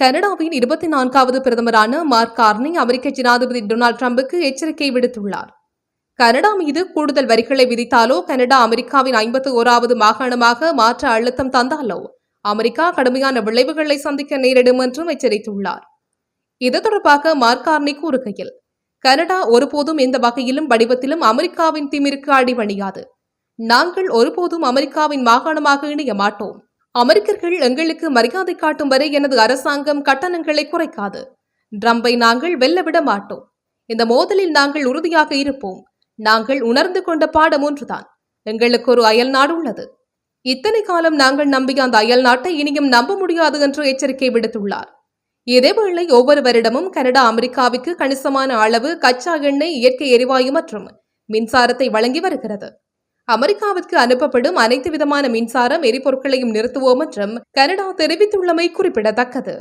கனடாவின் இருபத்தி நான்காவது பிரதமரான மார்க் கார்னி அமெரிக்க ஜனாதிபதி டொனால்டு ட்ரம்புக்கு எச்சரிக்கை விடுத்துள்ளார். கனடா மீது கூடுதல் வரிகளை விதித்தாலோ கனடா அமெரிக்காவின் ஐம்பத்தி ஓராவது மாகாணமாக மாற்ற அழுத்தம் தந்தாலோ அமெரிக்கா கடுமையான விளைவுகளை சந்திக்க நேரிடும் என்றும் எச்சரித்துள்ளார். இது தொடர்பாக மார்க் கார்னி கூறுகையில் கனடா ஒருபோதும் எந்த வகையிலும் வடிவத்திலும் அமெரிக்காவின் திமிருக்கு அடிபணியாது. நாங்கள் ஒருபோதும் அமெரிக்காவின் மாகாணமாக இணைய மாட்டோம். அமெரிக்கர்கள் எங்களுக்கு மரியாதை காட்டும் வரை எனது அரசாங்கம் கட்டணங்களை குறைக்காது. ட்ரம்பை நாங்கள் வெல்லவிட மாட்டோம். இந்த மோதலில் நாங்கள் உறுதியாக இருப்போம். நாங்கள் உணர்ந்து கொண்ட பாடம் ஒன்றுதான். எங்களுக்கு ஒரு அயல் நாடு உள்ளது. இத்தனை காலம் நாங்கள் நம்பிய அந்த அயல் நாட்டை இனியும் நம்ப முடியாது என்று எச்சரிக்கை விடுத்துள்ளார். இதேவேளை ஒவ்வொரு வருடமும் கனடா அமெரிக்காவிற்கு கணிசமான அளவு கச்சா எண்ணெய் இயற்கை எரிவாயு மற்றும் மின்சாரத்தை வழங்கி வருகிறது. அமெரிக்காவிற்கு அனுப்பப்படும் அனைத்து விதமான மின்சாரம் எரிபொருட்களையும் நிறுத்துவோம் என்றும் கனடா தெரிவித்துள்ளமை குறிப்பிடத்தக்கது.